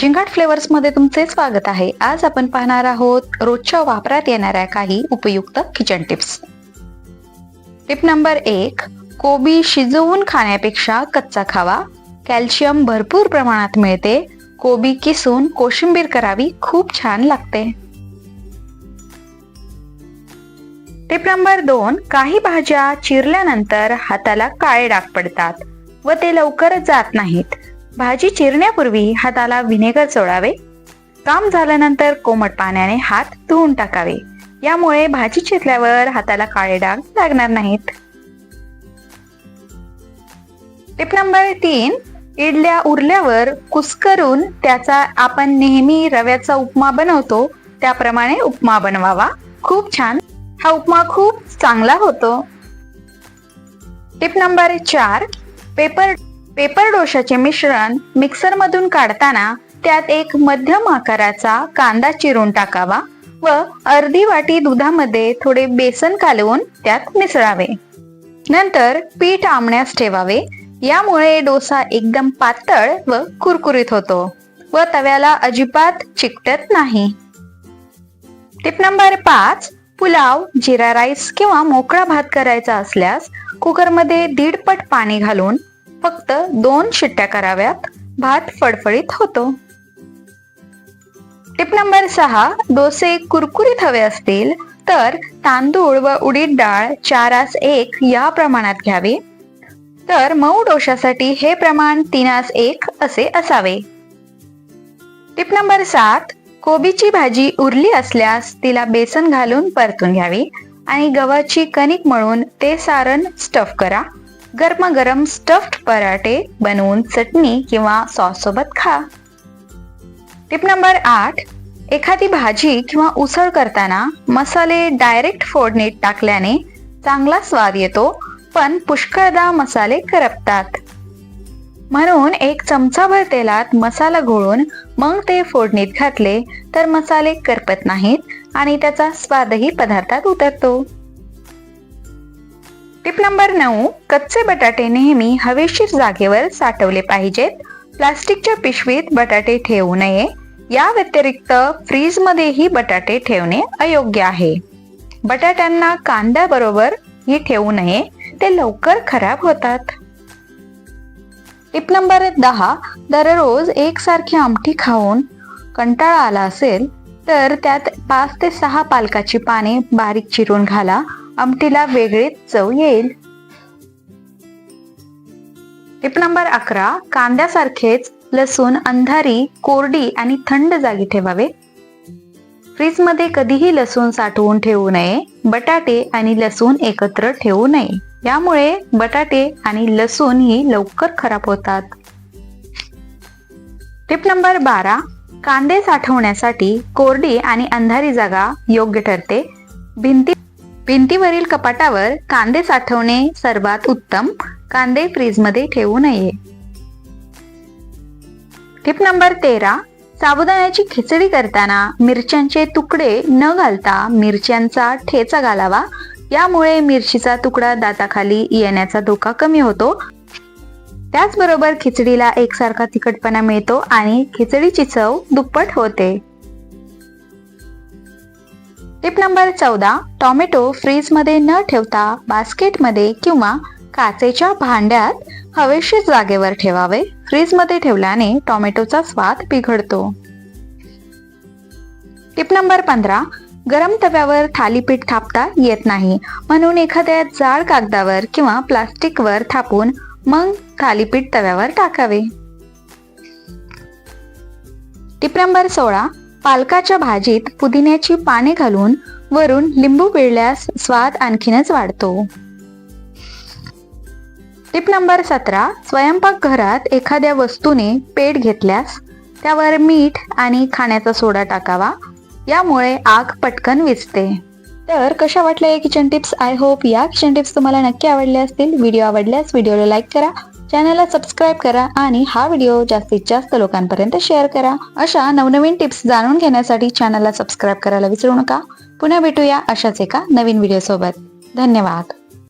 झिंगाट फ्लेवर्समध्ये तुमचे स्वागत आहे. आज आपण पाहणार आहोत रोजच्या वापरात येणाऱ्या काही उपयुक्त किचन टिप्स. टिप नंबर एक कोबी शिजवून खाण्यापेक्षा कच्चा खावा. कॅल्शियम भरपूर प्रमाणात मिळते. कोबी किसून कोशिंबीर करावी खूप छान लागते. टिप नंबर दोन काही भाज्या चिरल्यानंतर हाताला काळे डाग पडतात व ते लवकर जात नाहीत. भाजी चिरण्यापूर्वी हाताला व्हिनेगर चोळावे. काम झाल्यानंतर कोमट पाण्याने हात धुवून टाकावे. यामुळे भाजी चिरल्यावर हाताला काळे डाग लागणार नाहीत. टिप नंबर तीन इडल्या उरल्यावर कुस्करून त्याचा आपण नेहमी रव्याचा उपमा बनवतो त्याप्रमाणे उपमा बनवावा. खूप छान. हा उपमा खूप चांगला होतो. टिप नंबर चार पेपर पेपर डोशाचे मिश्रण मिक्सरमधून काढताना त्यात एक मध्यम आकाराचा कांदा चिरून टाकावा व अर्धी वाटी दुधामध्ये थोडे बेसन कालवून त्यात मिसळावे. नंतर पीठ आमण्यास ठेवावे. यामुळे डोसा एकदम पातळ व कुरकुरीत होतो व तव्याला अजिबात चिकटत नाही. टिप नंबर पाच पुलाव जिरा राईस किंवा मोकळा भात करायचा असल्यास कुकरमध्ये दीडपट पाणी घालून फक्त दोन शिट्ट्या कराव्यात. भात फडफडीत होतो. टिप नंबर सहा डोसे कुरकुरीत हवे असतील तर तांदूळ व उडीद डाळ चारास एक या प्रमाणात घ्यावे. तर मऊ डोशासाठी हे प्रमाण तीनास एक असे असावे. टिप नंबर सात कोबीची भाजी उरली असल्यास तिला बेसन घालून परतून घ्यावी आणि गव्हाची कणिक मळून ते सारण स्टफ करा. गरमागरम स्टफ्ड पराठे बनवून चटणी किंवा सॉस सोबत खा. टिप नंबर आठ एखादी भाजी किंवा उसळ करताना मसाले डायरेक्ट फोडणीत टाकल्याने चांगला स्वाद येतो पण पुष्कळदा मसाले करपतात. म्हणून एक चमचाभर तेलात मसाला घोळून मग ते फोडणीत घातले तर मसाले करपत नाहीत आणि त्याचा स्वादही पदार्थात उतरतो. टिप नंबर नऊ कच्चे बटाटे नेहमी हवेशीर जागेवर साठवले पाहिजेत. प्लास्टिकच्या पिशवीत बटाटे ठेवू नये. या व्यतिरिक्त फ्रीजमध्येही बटाटे ठेवणे अयोग्य आहे. बटाट्यांना कांद्याबरोबर ही ठेवू नये. ते लवकर खराब होतात. टिप नंबर दहा दररोज एकसारखी आमटी खाऊन कंटाळा आला असेल तर त्यात पाच ते सहा पालकाची पाने बारीक चिरून घाला. आमटीला वेगळीच चव येईल. टिप नंबर अकरा कांद्यासारखेच लसूण अंधारी कोरडी आणि थंड जागी ठेवावे. फ्रीजमध्ये कधीही लसूण साठवून ठेवू नये बटाटे आणि लसूण एकत्र ठेवू नये. यामुळे बटाटे आणि लसूण ही लवकर खराब होतात. टिप नंबर बारा कांदे साठवण्यासाठी कोरडी आणि अंधारी जागा योग्य ठरते. भिंती भिंतीवरील कपाटावर कांदे साठवणे सर्वात उत्तम. कांदे फ्रीजमध्ये ठेवू नये. टिप नंबर तेरा. साबुदाण्याची खिचडी करताना मिरच्यांचे तुकडे न घालता मिरच्यांचा ठेचा घालावा. यामुळे मिरचीचा तुकडा दाताखाली येण्याचा धोका कमी होतो. त्याचबरोबर खिचडीला एकसारखा तिखटपणा मिळतो आणि खिचडीची चव दुप्पट होते. टिप नंबर चौदा टोमॅटो फ्रीजमध्ये न ठेवता बास्केटमध्ये किंवा काचेच्या भांड्यात हवेशीर जागेवर ठेवावे. फ्रीजमध्ये ठेवल्याने टोमॅटोचा स्वाद बिघडतो. टिप नंबर पंधरा गरम तव्यावर थालीपीठ थापता येत नाही. म्हणून एखाद्या जाड कागदावर किंवा प्लास्टिकवर थापून मग थालीपीठ तव्यावर टाकावे. टिप नंबर सोळा पालकाच्या भाजीत पुदिन्याची पाने घालून वरून लिंबू पिळल्यास स्वाद आणखीनच वाढतो. टिप नंबर सतरा स्वयंपाक घरात एखाद्या वस्तूने पेट घेतल्यास त्यावर मीठ आणि खाण्याचा सोडा टाकावा यामुळे आग पटकन विजते तर कशा वाटल्या या किचन टिप्स? आय होप या किचन टिप्स तुम्हाला नक्की आवडल्या असतील. व्हिडिओ आवडल्यास व्हिडिओला लाईक करा. चॅनलला सबस्क्राईब करा आणि हा व्हिडिओ जास्तीत जास्त लोकांपर्यंत शेअर करा. अशा नवनवीन टिप्स जाणून घेण्यासाठी चॅनलला सबस्क्राईब करायला विसरू नका. पुन्हा भेटूया अशाच एका नवीन व्हिडिओसोबत धन्यवाद.